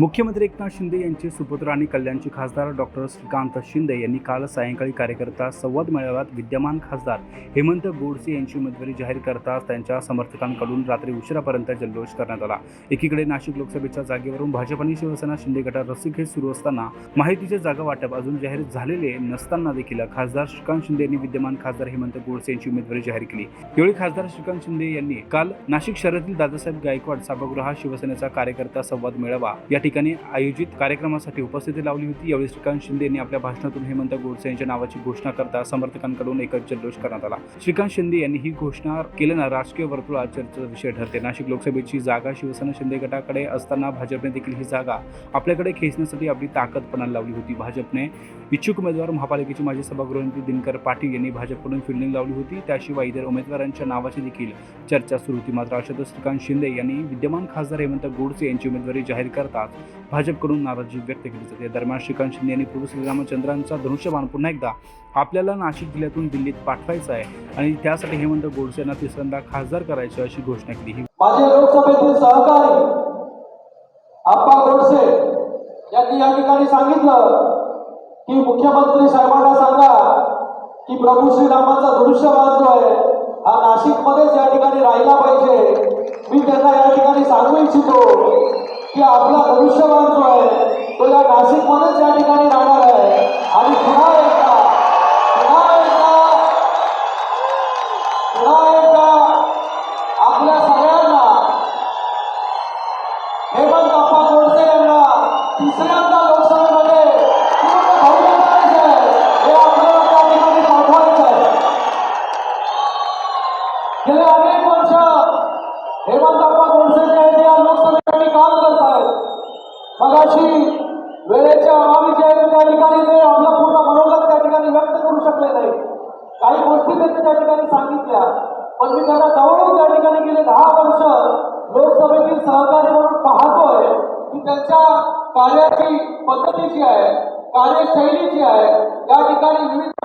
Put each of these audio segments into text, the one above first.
मुख्यमंत्री एकनाथ शिंदे यांचे सुपुत्र आणि कल्याणचे खासदार डॉक्टर श्रीकांत शिंदे यांनी काल सायंकाळी कार्यकर्ता संवाद मेळाव्यात विद्यमान खासदार हेमंत गोडसे यांची उमेदवारी जाहीर करताच त्यांच्या समर्थकांकडून रात्री उशिरापर्यंत जल्लोष करण्यात आला. एकीकडे नाशिक लोकसभेच्या जागेवरून भाजप आणि शिवसेना शिंदे गटात रस्सीखेच सुरू असताना माहितीचे जागा वाटप अजून जाहीर झालेले नसताना देखील खासदार श्रीकांत शिंदे यांनी विद्यमान खासदार हेमंत गोडसे यांची उमेदवारी जाहीर केली. यावेळी खासदार श्रीकांत शिंदे यांनी काल नाशिक शहरातील दादासाहेब गायकवाड सभागृहात शिवसेनेचा कार्यकर्ता संवाद मेळावा या ठिकाणी आयोजित कार्यक्रमासाठी उपस्थिती लावली होती. यावेळी श्रीकांत शिंदे यांनी आपल्या भाषणातून हेमंत गोडसे यांच्या नावाची घोषणा करता समर्थकांकडून एकच जल्लोष करण्यात आला. श्रीकांत शिंदे यांनी ही घोषणा केल्यानं राजकीय वर्तुळात चर्चेचा विषय ठरते. नाशिक लोकसभेची जागा शिवसेना शिंदे गटाकडे असताना भाजपने देखील ही जागा आपल्याकडे खेचण्यासाठी आपली ताकद पणाला लावली होती. भाजपने इच्छुक उमेदवार महापालिकेचे माजी सभागृहमंत्री दिनकर पाटील यांनी भाजपकडून फिल्डिंग लावली होती. त्याशिवाय इतर उमेदवारांच्या नावाची देखील चर्चा सुरू होती. मात्र अशातच श्रीकांत शिंदे यांनी विद्यमान खासदार हेमंत गोडसे यांची उमेदवारी जाहीर करतात भाजपकडून नाराजी व्यक्त केली जाते. दरम्यान श्रीकांत शिंदे यांनी प्रभू श्रीरामचंद्रांचा धनुष्यबाण पुन्हा एकदा आपल्याला नाशिक जिल्ह्यातून दिल्लीत पाठवायचा आहे आणि त्यासाठी हेमंत गोडसे यांना तिसऱ्यांदा खासदार करायची अशी घोषणा केली. ही माझे लोकसभेतील सहकारी आप्पा गोडसे यांनी या ठिकाणी सांगितलं की मुख्यमंत्री साहेबांना सांगा की प्रभू श्रीरामांचा धनुष्यबाण जो आहे हा नाशिकमध्येच या ठिकाणी राहिला पाहिजे. मी त्यांना या ठिकाणी सांगू इच्छितो की आपला धनुष्यबाण जो आहे तो या नाशिकमध्येच या ठिकाणी राहणार आहे आणि पुन्हा एकदा पुन्हा एकदा पुन्हा एकदा आपल्या सगळ्यांना हेमंत अप्पा गोडसे यांना तिसऱ्यांदा लोकसभेमध्ये पूर्ण बहुमत करायचं आहे हे आपल्याला त्या ठिकाणी पाठवायचं आहे गेले अनेक वर्ष हेमंतप्पा गोडसे जे आहेत ते या लोकसभेसाठी काम करत आहेत मगाशी वेळेच्या अभावी जे आहे त्या ठिकाणी ते आपला पूर्ण मनोगत त्या ठिकाणी व्यक्त करू शकले नाही. काही गोष्टी त्यांनी त्या ठिकाणी सांगितल्या. पण मी त्यांना जवळून त्या ठिकाणी गेले दहा वर्ष लोकसभेतील सहकारी म्हणून पाहतोय की त्यांच्या कार्याची पद्धती जी आहे कार्यशैली जी आहे. या ठिकाणी विविध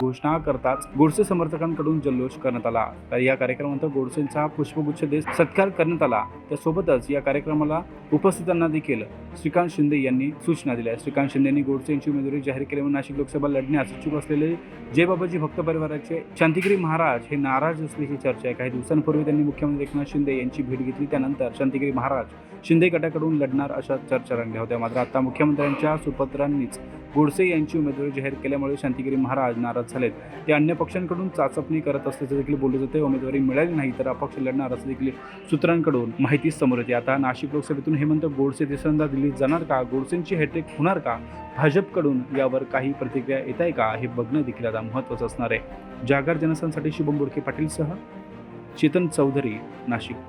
घोषणा करताच गोडसे समर्थकांकडून जल्लोष करण्यात आला. तर या कार्यक्रमानंतर गोडसेंचा पुष्पगुच्छ देश सत्कार करण्यात आला. त्यासोबतच या कार्यक्रमाला उपस्थितांना देखील श्रीकांत शिंदे यांनी सूचना दिल्या. श्रीकांत शिंदे यांनी गोडसे यांची उमेदवारी जाहीर केल्यामुळे नाशिक लोकसभा लढण्यास इच्छुक असलेले जय बाबाजी भक्त परिवाराचे शांतिगिरी महाराज हे नाराज असल्याची चर्चा आहे. काही दिवसांपूर्वी त्यांनी मुख्यमंत्री एकनाथ शिंदे यांची भेट घेतली. त्यानंतर शांतिगिरी महाराज शिंदे गटाकडून लढणार अशा चर्चा रंगल्या होत्या. मात्र आता मुख्यमंत्र्यांच्या सुपत्रांनीच गोडसे यांची उमेदवारी जाहीर केल्यामुळे शांतिगिरी महाराज नाराज झालेत ते अन्य पक्षांकडून चाचपणी करत असल्याचं देखील बोलले जाते. उमेदवारी मिळाली नाही तर अपक्ष लढणार असं देखील सूत्रांकडून माहिती समोर येते. आता नाशिक लोकसभेतून हेमंत गोडसे तिसऱ्यांदा दिली जाणार का? गोडसेंची हॅट्रिक होणार का? भाजपकडून यावर काही प्रतिक्रिया येत आहे का? हे बघणं देखील आता महत्त्वाचं असणार आहे. जागर जनसांसाठी शुभम बोडके पाटीलसह चेतन चौधरी नाशिक.